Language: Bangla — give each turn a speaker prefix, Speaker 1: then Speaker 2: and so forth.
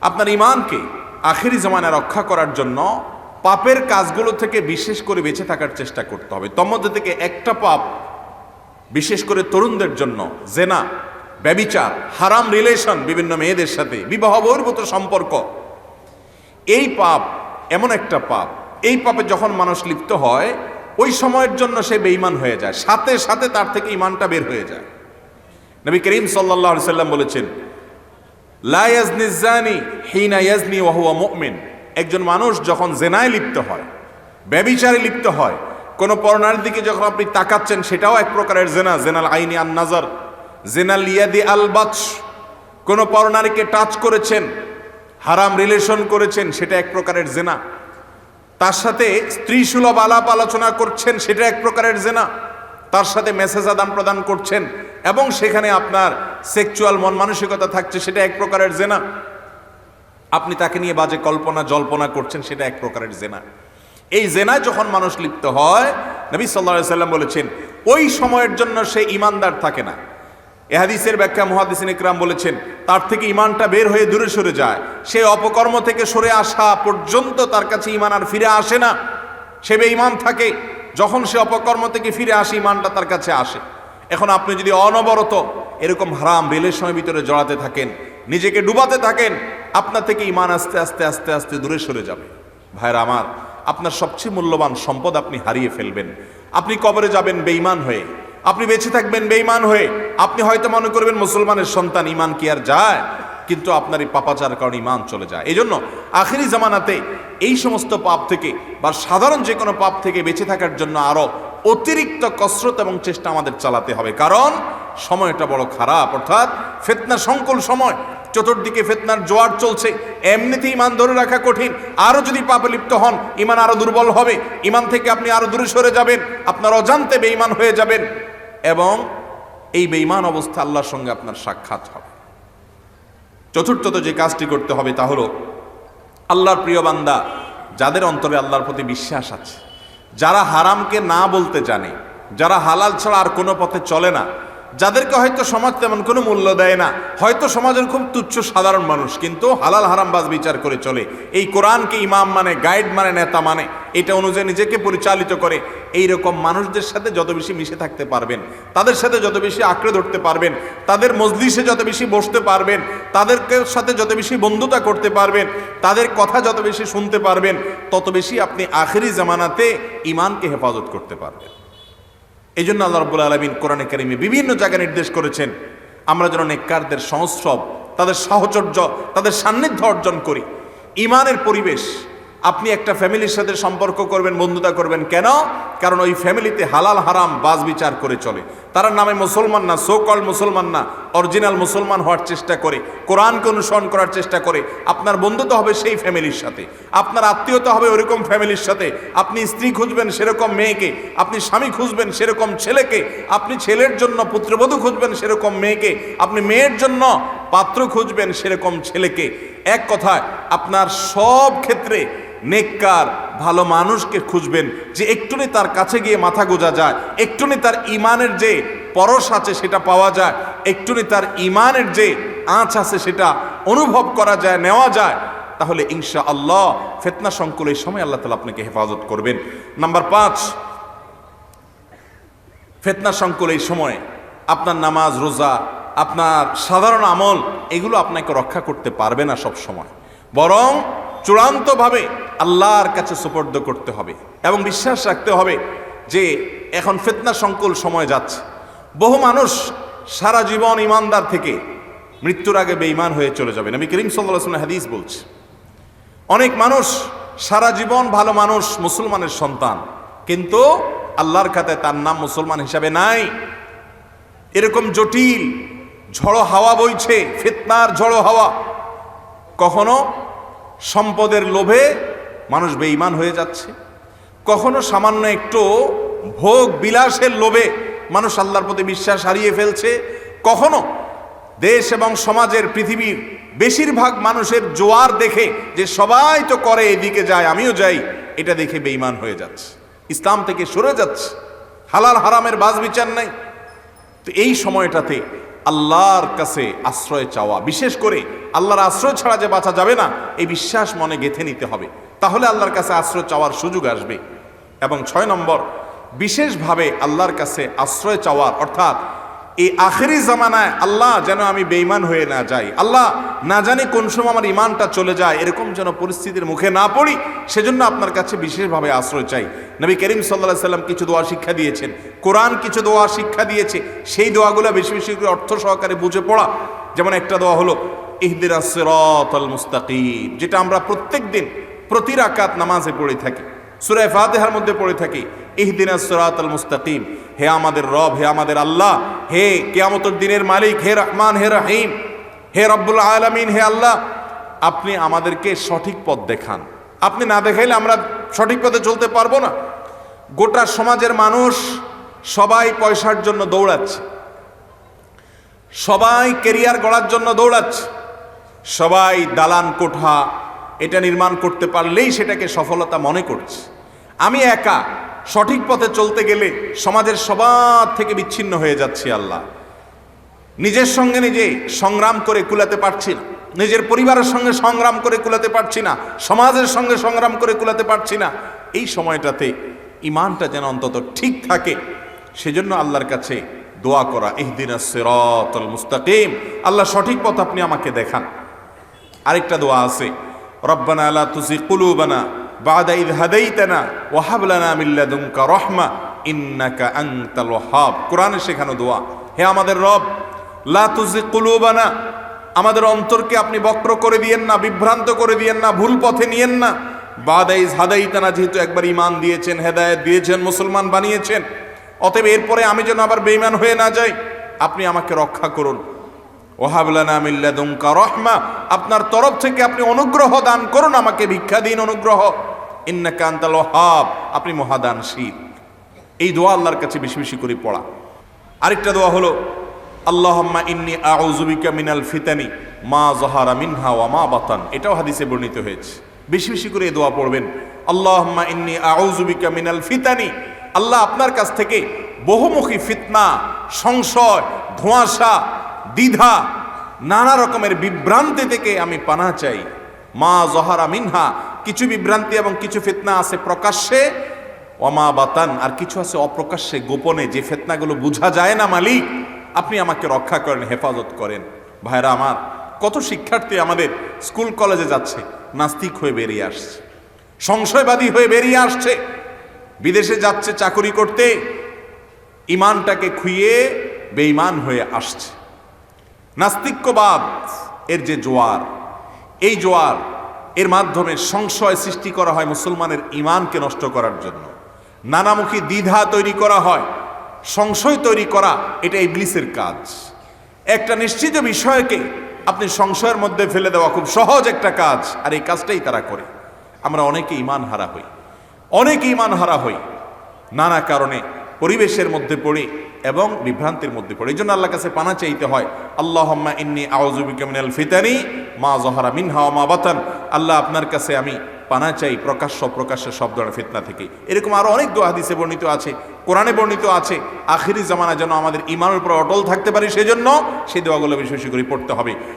Speaker 1: আপনার ইমানকে আখেরি জামানে রক্ষা করার জন্য পাপের কাজগুলো থেকে বিশেষ করে বেঁচে থাকার চেষ্টা করতে হবে। তোর থেকে একটা পাপ বিশেষ করে তরুণদের জন্য জেনা, ব্যবিচার, হারাম রিলেশন, বিভিন্ন মেয়েদের সাথে, বিবাহ বহির্ভূত সম্পর্ক। এই পাপ, এমন একটা পাপ, এই পাপে যখন মানুষ লিপ্ত হয়, ওই সময়ের জন্য সে বেঈমান হয়ে যায়। সাথে সাথে তার থেকে ইমানটা বের হয়ে যায়। নবী করিম আলাইহি সাল্লাম বলেছেন লা ইয়াজনি জানি হিনা ইয়াজনি মুমিন। একজন মানুষ যখন জেনায় লিপ্ত হয় ব্যবিচারে লিপ্ত হয়, কোনো পরনার দিকে যখন আপনি তাকাচ্ছেন, সেটাও এক প্রকারের জেনা, জেনাল আইনি আন নাজার, জেনাল ইয়াদি আল বাতশ। কোনো পরনারীকে টাচ করেছেন, হারাম রিলেশন করেছেন, সেটা এক প্রকারের জেনা। তার সাথে স্ত্রী সুলভ আলাপ আলোচনা করছেন, সেটা এক প্রকারের জেনা। তার সাথে মেসেজ আদান প্রদান করছেন এবং সেখানে আপনার সেক্সুয়াল মন মানসিকতা থাকছে, সেটা এক প্রকারের জেনা। আপনি তাকে নিয়ে বাজে কল্পনা, জল্পনা করছেন, সেটা এক প্রকারের জেনা। এই জেনায় যখন মানুষ লিপ্ত হয়, নবী সাল্লাহ সাল্লাম বলেছেন, ওই সময়ের জন্য সে ইমানদার থাকে না। এহাদিসের ব্যাখ্যা মহাদিসিন ইকরাম বলেছেন, তার থেকে ইমানটা বের হয়ে দূরে সরে যায়। সে অপকর্ম থেকে সরে আসা পর্যন্ত তার কাছে ইমান আর ফিরে আসে না। সে বে ইমান থাকে। যখন সে অপকর্ম থেকে ফিরে আসে, ইমানটা তার কাছে আসে। এখন আপনি যদি অনবরত এরকম হারাম রিলেশনের ভিতরে জড়াতে থাকেন, নিজেকে ডুবাতে থাকেন, আপনার থেকে ইমান আস্তে আস্তে আস্তে আস্তে দূরে সরে যাবে। ভাইরা আমার, আপনার সবচেয়ে মূল্যবান সম্পদ আপনি হারিয়ে ফেলবেন। আপনি কবরে যাবেন বেঈমান হয়ে। আপনি বেঁচে থাকবেন বেঈমান হয়ে। আপনি হয়তো মনে করবেন মুসলমানের সন্তান, ইমান কি আর যায়? কিন্তু আপনার এই পাপাচার কারণে ইমান চলে যায়। এই জন্য আখেরি জামানাতে এই সমস্ত পাপ থেকে বা সাধারণ যে কোনো পাপ থেকে বেঁচে থাকার জন্য আরও অতিরিক্ত কসরত এবং চেষ্টা আমাদের চালাতে হবে। কারণ সময়টা বড় খারাপ, অর্থাৎ ফেতনা সংকুল সময়, চতুর্দিকে ফেতনার জোয়ার চলছে এমনিতে ইমান ধরে রাখা কঠিন। আরও যদি পাপে লিপ্ত হন ইমান আরও দুর্বল হবে। ইমান থেকে আপনি আরও দূরে সরে যাবেন, আপনার অজান্তে বেঈমান হয়ে যাবেন এবং এই বেঈমান অবস্থা আল্লাহর সঙ্গে আপনার সাক্ষাৎ হবে। চতুর্থত যে কাজটি করতে হবে তা হলো আল্লাহর প্রিয় বান্দা, যাদের অন্তরে আল্লাহর প্রতি বিশ্বাস আছে, যারা হারামকে না বলতে জানে, যারা হালাল ছাড়া আর কোনো পথে চলে না যাদেরকে হয়তো সমাজ তেমন কোনো মূল্য দেয় না, হয়তো সমাজের খুব তুচ্ছ সাধারণ মানুষ, কিন্তু হালাল হারামবাজ বিচার করে চলে। এই কোরআনকে ইমাম মানে গাইড মানে নেতা মানে এটা অনুযায়ী নিজেকে পরিচালিত করে। এই রকম মানুষদের সাথে যত বেশি মিশে থাকতে পারবেন, তাদের সাথে যত বেশি আঁকড়ে ধরতে পারবেন, তাদের মজলিসে যত বেশি বসতে পারবেন, তাদেরকে সাথে যত বেশি বন্ধুতা করতে পারবেন, তাদের কথা যত বেশি শুনতে পারবেন, তত বেশি আপনি আখেরি জামানাতে ইমানকে হেফাজত করতে পারবেন। এই জন্য আল্লাহ রব্বুল আলমিন কোরআনে কারিমে বিভিন্ন জায়গায় নির্দেশ করেছেন, আমরা যেন নেককারদের সংস্রব তাদের সাহচর্য, তাদের সান্নিধ্য অর্জন করি। ইমানের পরিবেশ আপনি একটা ফ্যামিলির সাথে সম্পর্ক করবেন, বন্ধুতা করবেন, কেন? কারণ ওই ফ্যামিলিতে হালাল, হারাম বাজ বিচার করে চলে। তারা নামে মুসলমান না সো কল মুসলমান না অরিজিনাল মুসলমান হওয়ার চেষ্টা করে, কোরআনকে অনুসরণ করার চেষ্টা করে। আপনার বন্ধুতা হবে সেই ফ্যামিলির সাথে। আপনার আত্মীয়তা হবে ওরকম ফ্যামিলির সাথে। আপনি স্ত্রী খুঁজবেন সেরকম মেয়েকে, আপনি স্বামী খুঁজবেন সেরকম ছেলেকে, আপনি ছেলের জন্য পুত্রবধূ খুঁজবেন সেরকম মেয়েকে, আপনি মেয়ের জন্য পাত্র খুঁজবেন সেরকম ছেলেকে। এক কথায়, আপনার সব ক্ষেত্রে নেককার, ভালো মানুষকে খুঁজবেন যে একটুনি তার কাছে গিয়ে মাথা গোজা যায়, একটুনি তার ইমানের যে পরশ আছে সেটা পাওয়া যায়, একটুনি তার ইমানের যে আঁচ আছে সেটা অনুভব করা যায়, নেওয়া যায়, তাহলে ইনশা আল্লাহ ফেতনা সংকুল এই সময় আল্লাহ তালা আপনাকে হেফাজত করবেন। নাম্বার পাঁচ, ফেতনা সংকুল এই সময় আপনার নামাজ, রোজা, আপনার সাধারণ আমল, এগুলো আপনাকে রক্ষা করতে পারবে না সব সময় বরং চূড়ান্তভাবে আল্লাহর কাছে সুপর্দ করতে হবে এবং বিশ্বাস রাখতে হবে যে এখন ফেতনা সংকুল সময় যাচ্ছে। বহু মানুষ সারা জীবন ইমানদার থেকে মৃত্যুর আগে বেঈমান হয়ে চলে যাবে। নবী করিম সাল্লাহ হাদিস বলছে, অনেক মানুষ সারা জীবন ভালো মানুষ মুসলমানের সন্তান, কিন্তু আল্লাহর খাতে তার নাম মুসলমান হিসাবে নাই। এরকম জটিল ঝড়ো হাওয়া বইছে, ফিতনার ঝড়ো হাওয়া। কখনো সম্পদের লোভে মানুষ বেঈমান হয়ে যাচ্ছে। কখনো সামান্য একটু ভোগ বিলাসের লোভে মানুষ আল্লাহর প্রতি বিশ্বাস হারিয়ে ফেলছে। কখনো দেশ এবং সমাজের পৃথিবীর বেশিরভাগ মানুষের জোয়ার দেখে যে সবাই তো করে, এদিকে যায়, আমিও যাই, এটা দেখে বেঈমান হয়ে যাচ্ছে। ইসলাম থেকে সরে যাচ্ছে। হালাল হারামের বাজ বিচার নাই। তো এই সময়টাতে আল্লাহর কাছে আশ্রয় চাওয়া। বিশেষ করে আল্লাহর আশ্রয় ছাড়া যে বাঁচা যাবে না, এই বিশ্বাস মনে গেঁথে নিতে হবে। তাহলে আল্লাহর কাছে আশ্রয় চাওয়ার সুযোগ আসবে। এবং ছয় নম্বর, বিশেষভাবে আল্লাহর কাছে আশ্রয় চাওয়ার, অর্থাৎ এই আখেরি জামানায় আল্লাহ যেন আমি বেইমান হয়ে না যাই। আল্লাহ না জানি কোন সময় আমার ইমানটা চলে যায়, এরকম যেন পরিস্থিতির মুখে না পড়ি, সেজন্য আপনার কাছে বিশেষভাবে আশ্রয় চাই। নবী করিম সাল্লাহ সাল্লাম কিছু দোয়া শিক্ষা দিয়েছেন। কোরআন কিছু দোয়া শিক্ষা দিয়েছে। সেই দোয়াগুলো বেশি বেশি করে অর্থ সহকারে বুঝে পড়া। যেমন একটা দোয়া হলো ইহদির সিরাতাল মুস্তাকিম, যেটা আমরা প্রত্যেক দিন প্রতি রাকাত নামাজে পড়ে থাকি। সুরায় ফাতেহার মধ্যে পড়ে থাকি। ইহদিনা সিরাত আল মুস্তাকিম। হে আমাদের রব, হে আমাদের আল্লাহ, হে কেয়ামতের দিনের মালিক, হে রহমান, হে রহিম, হে রব্বুল আলামিন, হে আল্লাহ, আপনি আমাদেরকে সঠিক পথ দেখান। আপনি না দেখাইলে আমরা সঠিক পথে চলতে পারব না। গোটা সমাজের মানুষ সবাই পয়সার জন্য দৌড়াচ্ছে। সবাই কেরিয়ার গড়ার জন্য দৌড়াচ্ছে। সবাই দালান কোঠা এটা নির্মাণ করতে পারলেই সেটাকে সফলতা মনে করছে। আমি একা সঠিক পথে চলতে গেলে সমাজের সবার থেকে বিচ্ছিন্ন হয়ে যাচ্ছি আল্লাহ। নিজের সঙ্গে নিজে সংগ্রাম করে কুলাতে পারছি না। নিজের পরিবারের সঙ্গে সংগ্রাম করে কুলাতে পারছি না। সমাজের সঙ্গে সংগ্রাম করে কুলাতে পারছি না। এই সময়টাতে ইমানটা যেন অন্তত ঠিক থাকে। সেজন্য আল্লাহর কাছে দোয়া করা, ইহদিন সিরাতাল মুস্তাকিম। আল্লাহ সঠিক পথ আপনি আমাকে দেখান। আরেকটা দোয়া আছে, রব্বানা লা তুজি কুলুবানা বাদা ইদ হাদাইতানা ওয়া হাব লানা মিন লাদুনকা রাহমা, ইন্নাকা আনতাল ওয়াহ্হাব কোরআনে শেখানো দোয়া, হে আমাদের রব, লা তুজি কুলুবানা, আমাদের অন্তরকে আপনি বক্র করে দিয়েন না, বিভ্রান্ত করে দিয়েন না, ভুল পথে নিয়েন না। বাদাইজ হাদাইতানা যেহেতু একবার ইমান দিয়েছেন, হেদায়েত দিয়েছেন, মুসলমান বানিয়েছেন, অতএব এরপরে আমি যেন আবার বেইমান হয়ে না যাই, আপনি আমাকে রক্ষা করুন। ওহাবলানা মিল্লাদুমকা রহমা, আপনার তরফ থেকে আপনি অনুগ্রহ দান করুন, আমাকে ভিক্ষা দিন অনুগ্রহ। ইন্নাকা আনতাল ওহাব আপনি মহাদানশীল। এই দোয়া আল্লাহর কাছে বেশি বেশি করে পড়া। আরেকটা দোয়া হলো, আল্লাহম্মা ইন্নি আউজুবিকা মিনাল ফিতানি, মা জহারা মিনহা ওয়া মা বাতান। এটাও হাদিসে বর্ণিত হয়েছে। বেশি বেশি করে এই দোয়া পড়বেন। আল্লাহম্মা ইন্নি আউজুবিকা মিনাল ফিতানি, আল্লাহ আপনার কাছ থেকে বহুমুখী ফিতনা, সংশয়, ধোঁয়াশা দ্বিধা, নানা রকমের বিভ্রান্তি থেকে আমি পানা চাই। মা জহারা মিনহা, কিছু বিভ্রান্তি এবং কিছু ফিতনা আছে প্রকাশ্যে অমা বাতান, আর কিছু আছে অপ্রকাশ্যে, গোপনে, যে ফেতনাগুলো বোঝা যায় না মালিক, আপনি আমাকে রক্ষা করেন, হেফাজত করেন। ভাইরা আমার, কত শিক্ষার্থী আমাদের স্কুল কলেজে যাচ্ছে, নাস্তিক হয়ে বেরিয়ে আসছে, সংশয়বাদী হয়ে বেরিয়ে আসছে, বিদেশে যাচ্ছে চাকরি করতে, ইমানটাকে খুইয়ে বেঈমান হয়ে আসছে। নাস্তিক্যবাদ এর যে জোয়ার, এই জোয়ার এর মাধ্যমে সংশয় সৃষ্টি করা হয় মুসলমানের ইমানকে নষ্ট করার জন্য। নানামুখী দ্বিধা তৈরি করা হয়, সংশয় তৈরি করা, এটা ইবলিসের কাজ। একটা নিশ্চিত বিষয়কে আপনি সংশয়ের মধ্যে ফেলে দেওয়া খুব সহজ একটা কাজ, আর এই কাজটাই তারা করে। আমরা অনেকে ইমান হারা হই, অনেক ইমান হারা হই, নানা কারণে পরিবেশের মধ্যে পড়ে এবং বিভ্রান্তির মধ্যে পড়ে। এই জন্য আল্লাহ কাছে পানা চাইতে হয়, আল্লাহম্মা ইন্নি আউজুবিকা মিনাল ফিতানি মা জহারা মিনহা মা বাতান। আল্লাহ আপনার কাছে আমি পানা চাই প্রকাশ্য প্রকাশ্য সব ধরনের ফিতনা থেকে। এরকম আরও অনেক দোয়া হাদিসে বর্ণিত আছে, কোরআনে বর্ণিত আছে, আখিরি জামানা যেন আমাদের ইমানের উপর অটল থাকতে পারি সেজন্য সেই দোয়াগুলো বেশি বেশি করে পড়তে হবে।